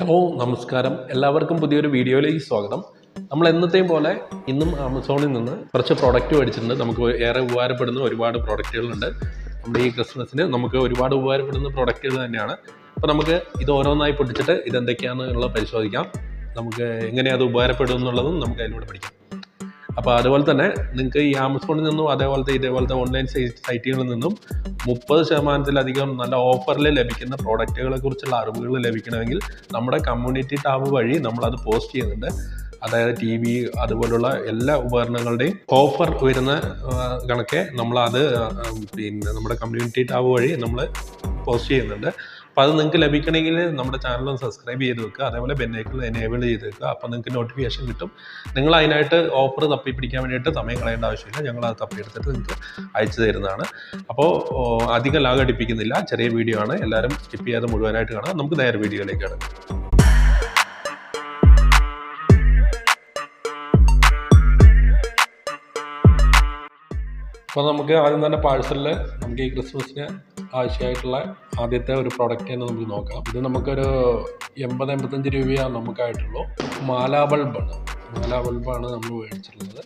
Hello നമസ്കാരം. എല്ലാവർക്കും പുതിയൊരു വീഡിയോയിലേക്ക് സ്വാഗതം. നമ്മൾ എന്നത്തെയും പോലെ ഇന്നും ആമസോണിൽ നിന്ന് കുറച്ച് പ്രോഡക്റ്റ് മേടിച്ചിട്ടുണ്ട്. നമുക്ക് ഏറെ ഉപകാരപ്പെടുന്ന ഒരുപാട് പ്രോഡക്റ്റുകളുണ്ട് നമ്മുടെ ഈ ക്രിസ്മസിന് നമുക്ക് ഒരുപാട് ഉപകാരപ്പെടുന്ന പ്രോഡക്റ്റുകൾ തന്നെയാണ്. അപ്പോൾ നമുക്ക് ഇത് ഓരോന്നായി പൊട്ടിച്ചിട്ട് ഇതെന്തൊക്കെയാണെന്നുള്ള പരിശോധിക്കാം. നമുക്ക് എങ്ങനെയാണ് അത് ഉപകാരപ്പെടും എന്നുള്ളതും നമുക്ക് അതിലൂടെ പഠിക്കാം. അപ്പോൾ അതുപോലെ തന്നെ നിങ്ങൾക്ക് ഈ ആമസോണിൽ നിന്നും അതേപോലത്തെ ഇതേപോലത്തെ ഓൺലൈൻ സൈറ്റുകളിൽ നിന്നും മുപ്പത് ശതമാനത്തിലധികം നല്ല ഓഫറിൽ ലഭിക്കുന്ന പ്രോഡക്റ്റുകളെ കുറിച്ചുള്ള അറിവുകൾ ലഭിക്കണമെങ്കിൽ നമ്മുടെ കമ്മ്യൂണിറ്റി ടാബ് വഴി നമ്മളത് പോസ്റ്റ് ചെയ്യുന്നുണ്ട്. അതായത് ടി വി അതുപോലുള്ള എല്ലാ ഉപകരണങ്ങളുടെയും ഓഫർ വരുന്ന കണക്കെ നമ്മളത് പിന്നെ നമ്മുടെ കമ്മ്യൂണിറ്റി ടാബ് വഴി നമ്മൾ പോസ്റ്റ് ചെയ്യുന്നുണ്ട്. അപ്പോൾ അത് നിങ്ങൾക്ക് ലഭിക്കണമെങ്കിൽ നമ്മുടെ ചാനൽ സബ്സ്ക്രൈബ് ചെയ്ത് വെക്കുക. അതേപോലെ ബെന്നൈക്കിൾ എനേബിൾ ചെയ്ത് വെക്കുക. അപ്പോൾ നിങ്ങൾക്ക് നോട്ടിഫിക്കേഷൻ കിട്ടും. നിങ്ങൾ അതിനായിട്ട് ഓഫർ തപ്പി പിടിക്കാൻ വേണ്ടിയിട്ട് സമയം കളയേണ്ട ആവശ്യമില്ല. ഞങ്ങൾ അത് തപ്പി എടുത്തിട്ട് നിങ്ങൾക്ക് അയച്ചു തരുന്നതാണ്. അപ്പോൾ അധികം ലാഗ് അടിപ്പിക്കുന്നില്ല. ചെറിയ വീഡിയോ ആണ്. എല്ലാവരും സ്കിപ്പ് ചെയ്യാതെ മുഴുവനായിട്ട് കാണാം നമുക്ക് നേരെ വീഡിയോയിലേക്ക് കിടക്കാം. അപ്പോൾ നമുക്ക് ആദ്യം തന്നെ പാഴ്സലിൽ നമുക്ക് ഈ ക്രിസ്മസിന് ആവശ്യമായിട്ടുള്ള ആദ്യത്തെ ഒരു പ്രോഡക്റ്റ് തന്നെ നമുക്ക് നോക്കാം. ഇത് നമുക്കൊരു എൺപത് എൺപത്തഞ്ച് രൂപയാണ് നമുക്കായിട്ടുള്ളൂ. മാലാ ബൾബാണ് മാലാ ബൾബാണ് നമ്മൾ മേടിച്ചിട്ടുള്ളത്.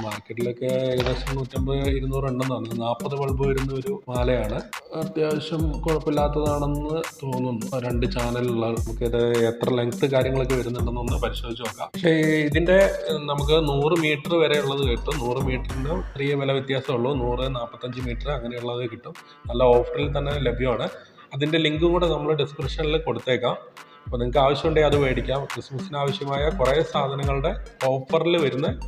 മാർക്കറ്റിലൊക്കെ ഏകദേശം നൂറ്റമ്പത് ഇരുന്നൂറ് ഉണ്ടെന്നാണ് നാൽപ്പത് ബൾബ് വരുന്ന ഒരു മാലയാണ്. അത്യാവശ്യം കുഴപ്പമില്ലാത്തതാണെന്ന് തോന്നുന്നു. രണ്ട് ചാനലുള്ള നമുക്കിത് എത്ര ലെങ്ത് കാര്യങ്ങളൊക്കെ വരുന്നുണ്ടെന്നൊന്ന് പരിശോധിച്ച് നോക്കാം. പക്ഷേ ഇതിന്റെ നമുക്ക് നൂറ് മീറ്റർ വരെ ഉള്ളത് കിട്ടും. നൂറ് മീറ്ററിന് ചെറിയ വില വ്യത്യാസമുള്ളൂ. നൂറ് നാൽപ്പത്തഞ്ച് മീറ്റർ അങ്ങനെയുള്ളത് കിട്ടും. നല്ല ഓഫറിൽ തന്നെ ലഭ്യമാണ്. അതിന്റെ ലിങ്കും കൂടെ നമ്മൾ ഡിസ്ക്രിപ്ഷനിൽ കൊടുത്തേക്കാം. അപ്പോൾ നിങ്ങൾക്ക് ആവശ്യമുണ്ടെങ്കിൽ അത് മേടിക്കാം. ക്രിസ്മസിന് ആവശ്യമായ കുറേ സാധനങ്ങളുടെ ഓഫറിൽ വരുന്ന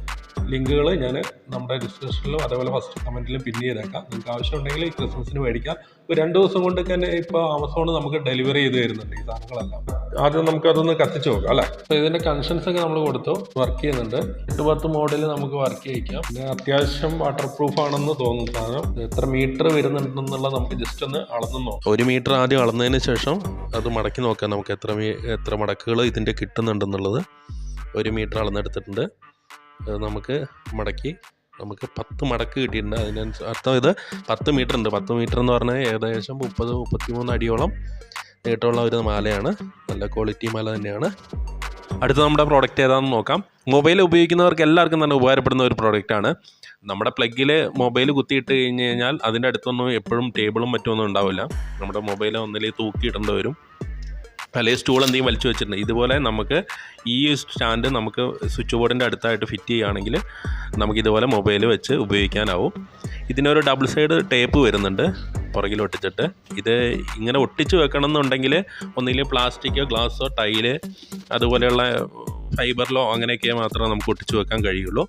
ലിങ്കുകൾ ഞാൻ നമ്മുടെ ഡിസ്ക്രിപ്ഷനിലും അതേപോലെ ഫസ്റ്റ് കമന്റിലും പിൻ ചെയ്തേക്കാം. നിങ്ങൾക്ക് ആവശ്യമുണ്ടെങ്കിൽ ഈ ക്രിസ്മസിന് മേടിക്കാം. ഒരു രണ്ട് ദിവസം കൊണ്ട് തന്നെ ഇപ്പോൾ ആമസോൺ നമുക്ക് ഡെലിവറി ചെയ്ത് തരുന്നുണ്ട് ഈ സാധനങ്ങളെല്ലാം. ആദ്യം നമുക്ക് അതൊന്ന് കത്തിച്ച് നോക്കാം അല്ലേ? അപ്പോൾ ഇതിന്റെ കൺഷൻസ് ഒക്കെ നമ്മൾ കൊടുത്തു വർക്ക് ചെയ്യുന്നുണ്ട്. എട്ട് പത്ത് മോഡൽ നമുക്ക് വർക്ക് ചെയ്യിക്കാം. പിന്നെ അത്യാവശ്യം വാട്ടർ പ്രൂഫ് ആണെന്ന് തോന്നുന്നു സാധനം. എത്ര മീറ്റർ വരുന്നുണ്ടെന്നുള്ളത് നമുക്ക് ജസ്റ്റ് ഒന്ന് അളന്നു നോക്കാം. ഒരു മീറ്റർ ആദ്യം അളന്നതിന് ശേഷം അത് മടക്കി നോക്കാം നമുക്ക് എത്ര എത്ര മടക്കുകൾ ഇതിന്റെ കിട്ടുന്നുണ്ടെന്നുള്ളത്. ഒരു മീറ്റർ അളന്നെടുത്തിട്ടുണ്ട്. നമുക്ക് മടക്കി നമുക്ക് പത്ത് മടക്ക് കിട്ടിയിട്ടുണ്ട്. അതിനനുസരിച്ച് അർത്ഥം ഇത് പത്ത് മീറ്റർ ഉണ്ട്. പത്ത് മീറ്റർ എന്ന് പറഞ്ഞാൽ ഏകദേശം മുപ്പത് മുപ്പത്തിമൂന്ന് അടിയോളം നീട്ടമുള്ള ഒരു മാലയാണ്. നല്ല ക്വാളിറ്റി മാല തന്നെയാണ്. അടുത്ത നമ്മുടെ പ്രോഡക്റ്റ് ഏതാണെന്ന് നോക്കാം. മൊബൈൽ ഉപയോഗിക്കുന്നവർക്ക് എല്ലാവർക്കും തന്നെ ഉപകാരപ്പെടുന്ന ഒരു പ്രോഡക്റ്റാണ് നമ്മുടെ പ്ലഗിൽ മൊബൈൽ കുത്തിയിട്ട് കഴിഞ്ഞ് കഴിഞ്ഞാൽ അതിന്റെ അടുത്തൊന്നും എപ്പോഴും ടേബിളും മറ്റൊന്നും ഉണ്ടാവില്ല. നമ്മുടെ മൊബൈൽ ഒന്നിലേ തൂക്കിയിടേണ്ടി വരും. അല്ലെങ്കിൽ സ്റ്റൂൾ എന്തെങ്കിലും വലിച്ചു വെച്ചിട്ടുണ്ട്. ഇതുപോലെ നമുക്ക് ഈ സ്റ്റാൻഡ് നമുക്ക് സ്വിച്ച് ബോർഡിന്റെ അടുത്തായിട്ട് ഫിറ്റ് ചെയ്യുകയാണെങ്കിൽ നമുക്ക് ഇതുപോലെ മൊബൈൽ വെച്ച് ഉപയോഗിക്കാനാവും. ഇതിനൊരു ഡബിൾ സൈഡ് ടേപ്പ് വരുന്നുണ്ട് പുറകിൽ ഒട്ടിച്ചിട്ട് ഇത് ഇങ്ങനെ ഒട്ടിച്ച് വെക്കണം എന്നുണ്ടെങ്കിൽ ഒന്നുകിൽ പ്ലാസ്റ്റിക്കോ ഗ്ലാസ്സോ ടൈൽ അതുപോലെയുള്ള ഫൈബറിലോ അങ്ങനെയൊക്കെ മാത്രമേ നമുക്ക് ഒട്ടിച്ച് വെക്കാൻ കഴിയുള്ളൂ.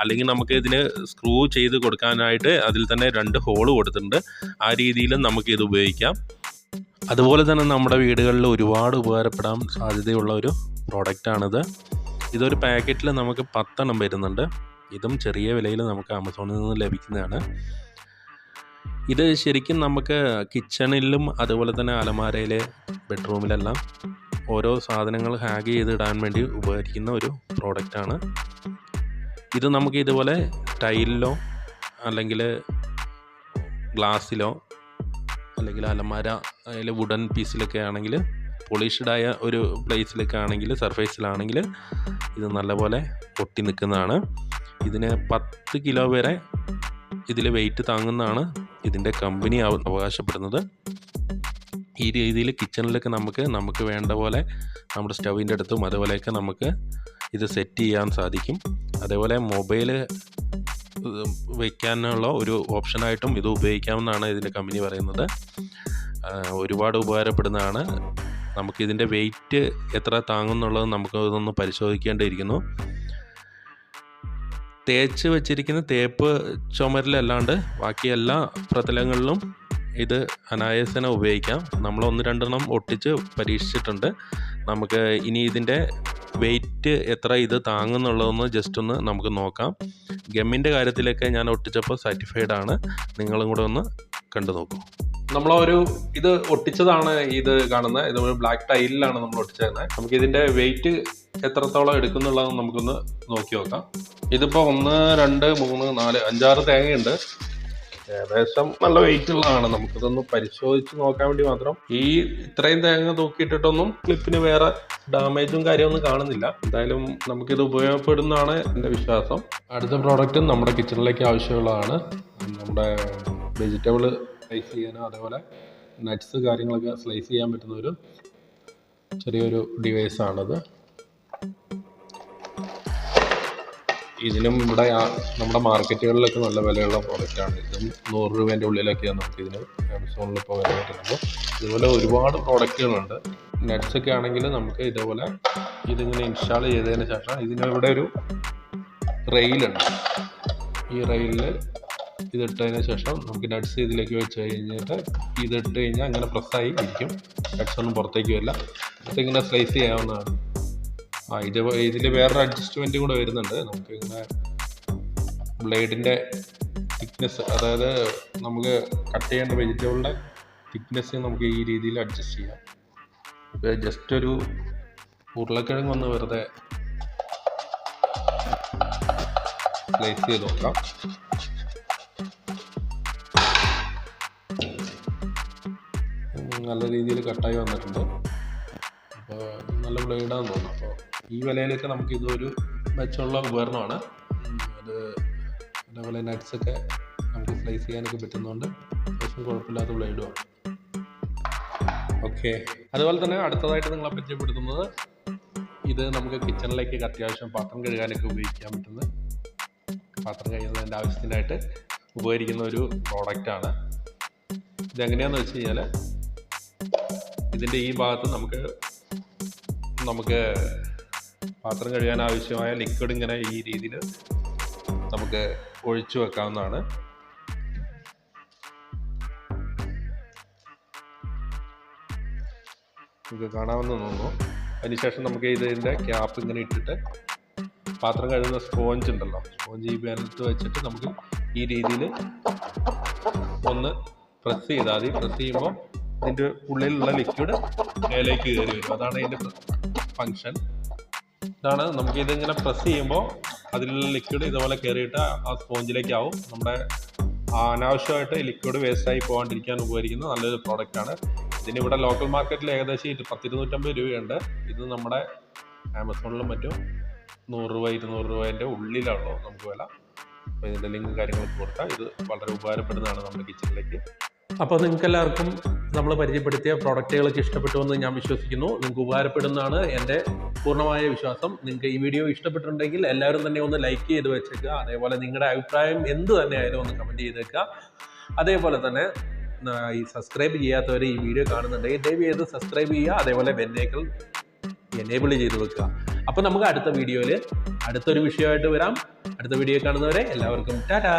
അല്ലെങ്കിൽ നമുക്ക് ഇതിന് സ്ക്രൂ ചെയ്ത് കൊടുക്കാനായിട്ട് അതിൽ തന്നെ രണ്ട് ഹോൾ കൊടുത്തിട്ടുണ്ട്. ആ രീതിയിലും നമുക്ക് ഇത് ഉപയോഗിക്കാം. അതുപോലെ തന്നെ നമ്മുടെ വീടുകളിൽ ഒരുപാട് ഉപകാരപ്പെടാൻ സാധ്യതയുള്ള ഒരു പ്രോഡക്റ്റാണിത് ഇതൊരു പാക്കറ്റിൽ നമുക്ക് പത്തെണ്ണം വരുന്നുണ്ട്. ഇതും ചെറിയ വിലയിൽ നമുക്ക് ആമസോണിൽ നിന്ന് ലഭിക്കുന്നതാണ്. ഇത് ശരിക്കും നമുക്ക് കിച്ചണിലും അതുപോലെ തന്നെ അലമാരയിലെ ബെഡ്റൂമിലെല്ലാം ഓരോ സാധനങ്ങൾ ഹാഗ് ചെയ്തിടാൻ വേണ്ടി ഉപകരിക്കുന്ന ഒരു പ്രോഡക്റ്റാണ് ഇത് നമുക്ക് ഇതുപോലെ ടൈലിലോ അല്ലെങ്കിൽ ഗ്ലാസ്സിലോ അല്ലെങ്കിൽ അലമാര അതിൽ വുഡൻ പീസിലൊക്കെ ആണെങ്കിൽ പോളിഷ്ഡായ ഒരു പ്ലേസിലൊക്കെ ആണെങ്കിൽ സർഫേസിലാണെങ്കിൽ ഇത് നല്ലപോലെ പൊട്ടി നിൽക്കുന്നതാണ്. ഇതിന് പത്ത് കിലോ വരെ ഇതിൽ വെയിറ്റ് താങ്ങുന്നതാണ് ഇതിന്റെ കമ്പനി അവ- അവകാശപ്പെടുന്നത്. ഈ രീതിയിൽ കിച്ചണിലൊക്കെ നമുക്ക് നമുക്ക് വേണ്ട പോലെ നമ്മുടെ സ്റ്റൗവിന്റെ അടുത്തും അതുപോലെയൊക്കെ നമുക്ക് ഇത് സെറ്റ് ചെയ്യാൻ സാധിക്കും. അതേപോലെ മൊബൈൽ വയ്ക്കാനുള്ള ഒരു ഓപ്ഷനായിട്ടും ഇത് ഉപയോഗിക്കാമെന്നാണ് ഇതിന്റെ കമ്പനി പറയുന്നത്. ഒരുപാട് ഉപകാരപ്പെടുന്നതാണ്. നമുക്ക് ഇതിന്റെ വെയിറ്റ് എത്ര താങ്ങുന്നുള്ളത് നമുക്ക് ഇതൊന്ന് പരിശോധിക്കേണ്ടിയിരിക്കുന്നു. തേച്ച് വെച്ചിരിക്കുന്ന തേപ്പ് ചുമരിലല്ലാണ്ട് ബാക്കി എല്ലാ പ്രതലങ്ങളിലും ഇത് അനായാസന ഉപയോഗിക്കാം. നമ്മൾ ഒന്ന് രണ്ടെണ്ണം ഒട്ടിച്ച് പരീക്ഷിച്ചിട്ടുണ്ട്. നമുക്ക് ഇനി ഇതിന്റെ വെയിറ്റ് എത്ര ഇത് താങ്ങുന്നുള്ളതെന്ന് ജസ്റ്റ് ഒന്ന് നമുക്ക് നോക്കാം. ഗമ്മിന്റെ കാര്യത്തിലൊക്കെ ഞാൻ ഒട്ടിച്ചപ്പോൾ സാറ്റിസ്ഫൈഡ് ആണ്. നിങ്ങളും കൂടെ ഒന്ന് കണ്ടു നോക്കൂ. നമ്മൾ നമ്മളൊരു ഇത് ഒട്ടിച്ചതാണ് ഇത് കാണുന്നത്. ഇത് ഒരു ബ്ലാക്ക് ടൈലിലാണ് നമ്മൾ ഒട്ടിച്ചിരുന്നത് നമുക്ക് ഇതിന്റെ വെയിറ്റ് എത്രത്തോളം എടുക്കുന്നുള്ളത് നമുക്കൊന്ന് നോക്കി നോക്കാം. ഇതിപ്പോൾ ഒന്ന് രണ്ട് മൂന്ന് നാല് അഞ്ചാറ് തേങ്ങയുണ്ട്. ഏകദേശം നല്ല വെയിറ്റ് ഉള്ളതാണ്. നമുക്കിതൊന്ന് പരിശോധിച്ച് നോക്കാൻ വേണ്ടി മാത്രം ഈ ഇത്രയും തേങ്ങ തൂക്കിയിട്ടിട്ടൊന്നും ക്ലിപ്പിന് വേറെ ഡാമേജും കാര്യമൊന്നും കാണുന്നില്ല. എന്തായാലും നമുക്കിത് ഉപയോഗപ്പെടുന്നതാണ് എന്റെ വിശ്വാസം. അടുത്ത പ്രോഡക്റ്റും നമ്മുടെ കിച്ചണിലേക്ക് ആവശ്യമുള്ളതാണ്. നമ്മുടെ വെജിറ്റബിൾ സ്ലൈസ് ചെയ്യാനോ അതേപോലെ നട്ട്സ് കാര്യങ്ങളൊക്കെ സ്ലൈസ് ചെയ്യാൻ പറ്റുന്ന ഒരു ചെറിയൊരു ഡിവൈസാണിത് ഇതിനും ഇവിടെ നമ്മുടെ മാർക്കറ്റുകളിലൊക്കെ നല്ല വിലയുള്ള പ്രോഡക്റ്റാണ് ഇതും നൂറ് രൂപേന്റെ ഉള്ളിലൊക്കെയാണ് നമുക്ക് ഇതിന് ആമസോണിൽ ഇപ്പോൾ വില കിട്ടുന്നത്. ഇതുപോലെ ഒരുപാട് പ്രോഡക്റ്റുകളുണ്ട് നെറ്റ്സ് ഒക്കെ ആണെങ്കിൽ നമുക്ക് ഇതേപോലെ ഇതിങ്ങനെ ഇൻസ്റ്റാൾ ചെയ്തതിന് ശേഷം ഇതിന് ഇവിടെ ഒരു റെയിലുണ്ട് ഈ റെയിലിൽ ഇതിട്ടതിന് ശേഷം നമുക്ക് നട്സ് ഇതിലേക്ക് വെച്ച് കഴിഞ്ഞിട്ട് ഇതിട്ട് കഴിഞ്ഞാൽ അങ്ങനെ പ്രസ്സായി ഇരിക്കും. നട്ട്സ് ഒന്നും പുറത്തേക്ക് വരില്ല. ഇതിങ്ങനെ സ്ലൈസ് ചെയ്യാവുന്നതാണ്. ആ ഇത് ഇതിൽ വേറൊരു അഡ്ജസ്റ്റ്മെന്റ് കൂടെ വരുന്നുണ്ട്. നമുക്ക് ഇങ്ങനെ ബ്ലേഡിന്റെ തിക്നെസ് അതായത് നമുക്ക് കട്ട് ചെയ്യേണ്ട വെജിറ്റബിളിന്റെ തിക്നെസ് നമുക്ക് ഈ രീതിയിൽ അഡ്ജസ്റ്റ് ചെയ്യാം. ജസ്റ്റ് ഒരു ഉരുളക്കിഴങ്ങ് ഒന്ന് വെറുതെ സ്ലൈസ് ചെയ്ത് നോക്കാം. നല്ല രീതിയിൽ കട്ടായി വന്നിട്ടുണ്ട്. അപ്പോൾ നല്ല ബ്ലേഡാന്ന് തോന്നുന്നു. ഈ വിലയിലൊക്കെ നമുക്ക് ഇതൊരു മെച്ചമുള്ള ഉപകരണമാണ്. അത് അതേപോലെ ഒക്കെ നമുക്ക് സ്ലൈസ് ചെയ്യാനൊക്കെ പറ്റുന്നതുകൊണ്ട് അത്യാവശ്യം കുഴപ്പമില്ലാത്ത ബ്ലേഡുമാണ് ഓക്കെ അതുപോലെ തന്നെ അടുത്തതായിട്ട് നിങ്ങളെ പരിചയപ്പെടുത്തുന്നത് ഇത് നമുക്ക് കിച്ചണിലേക്ക് അത്യാവശ്യം പാത്രം കഴുകാനൊക്കെ ഉപയോഗിക്കാൻ പറ്റുന്ന പാത്രം കഴുകുന്നതിന്റെ ആവശ്യത്തിനായിട്ട് ഉപകരിക്കുന്ന ഒരു പ്രോഡക്റ്റാണ് ഇതെങ്ങനെയാണെന്ന് വെച്ച് കഴിഞ്ഞാൽ ഇതിന്റെ ഈ ഭാഗത്ത് നമുക്ക് നമുക്ക് പാത്രം കഴുകാൻ ആവശ്യമായ ലിക്വിഡ് ഇങ്ങനെ ഈ രീതിയിൽ നമുക്ക് ഒഴിച്ചു വെക്കാവുന്നതാണ്. നമുക്ക് കാണാമെന്ന് തോന്നുന്നു. അതിനുശേഷം നമുക്ക് ഇതിന്റെ ക്യാപ്പ് ഇങ്ങനെ ഇട്ടിട്ട് പാത്രം കഴുകുന്ന സ്പോഞ്ച് ഉണ്ടല്ലോ സ്പോഞ്ച് ഈ ബാനത്ത് വെച്ചിട്ട് നമുക്ക് ഈ രീതിയിൽ ഒന്ന് പ്രസ് ചെയ്താൽ മതി. പ്രസ് ചെയ്യുമ്പോൾ ഇതിന്റെ ഉള്ളിലുള്ള ലിക്വിഡ് മേലേക്ക് കയറി വരും. അതാണ് ഇതിന്റെ ഫങ്ഷൻ ഇതാണ്. നമുക്ക് ഇതിങ്ങനെ പ്രസ് ചെയ്യുമ്പോൾ അതിലുള്ള ലിക്വിഡ് ഇതുപോലെ കയറിയിട്ട് ആ സ്പോഞ്ചിലേക്കാവും നമ്മുടെ അനാവശ്യമായിട്ട് ലിക്വിഡ് വേസ്റ്റായി പോകാണ്ടിരിക്കാൻ ഉപകരിക്കുന്ന നല്ലൊരു പ്രോഡക്റ്റാണ് ഇതിന് ഇവിടെ ലോക്കൽ മാർക്കറ്റിൽ ഏകദേശം പത്തിരുന്നൂറ്റമ്പത് രൂപയുണ്ട്. ഇത് നമ്മുടെ ആമസോണിലും മറ്റും നൂറ് രൂപ ഇരുന്നൂറ് രൂപേന്റെ ഉള്ളിലാണല്ലോ നമുക്ക് വില. അപ്പോൾ ഇതിന്റെ ലിങ്ക് കാര്യങ്ങളൊക്കെ കൊടുത്താൽ ഇത് വളരെ ഉപകാരപ്പെടുന്നതാണ് നമ്മുടെ കിച്ചണിലേക്ക് അപ്പോൾ നിങ്ങൾക്ക് എല്ലാവർക്കും നമ്മൾ പരിചയപ്പെടുത്തിയ പ്രോഡക്റ്റുകളൊക്കെ ഇഷ്ടപ്പെട്ടു എന്ന് ഞാൻ വിശ്വസിക്കുന്നു. നിങ്ങൾക്ക് ഉപകാരപ്പെടുന്നതാണ് എന്റെ പൂർണമായ വിശ്വാസം. നിങ്ങൾക്ക് ഈ വീഡിയോ ഇഷ്ടപ്പെട്ടിട്ടുണ്ടെങ്കിൽ എല്ലാവരും തന്നെ ഒന്ന് ലൈക്ക് ചെയ്ത് വെച്ചേക്കുക. അതേപോലെ നിങ്ങളുടെ അഭിപ്രായം എന്ത് തന്നെ ആയാലും ഒന്ന് കമന്റ് ചെയ്തേക്കുക. അതേപോലെ തന്നെ ഈ സബ്സ്ക്രൈബ് ചെയ്യാത്തവർ ഈ വീഡിയോ കാണുന്നുണ്ടെങ്കിൽ ദയവ് ചെയ്ത് സബ്സ്ക്രൈബ് ചെയ്യുക. അതേപോലെ ബെന്നേക്കൾ എനേബിൾ ചെയ്ത് വെക്കുക. അപ്പോൾ നമുക്ക് അടുത്ത വീഡിയോയിൽ അടുത്തൊരു വിഷയമായിട്ട് വരാം. അടുത്ത വീഡിയോ കാണുന്നവരെ എല്ലാവർക്കും ടാറ്റാ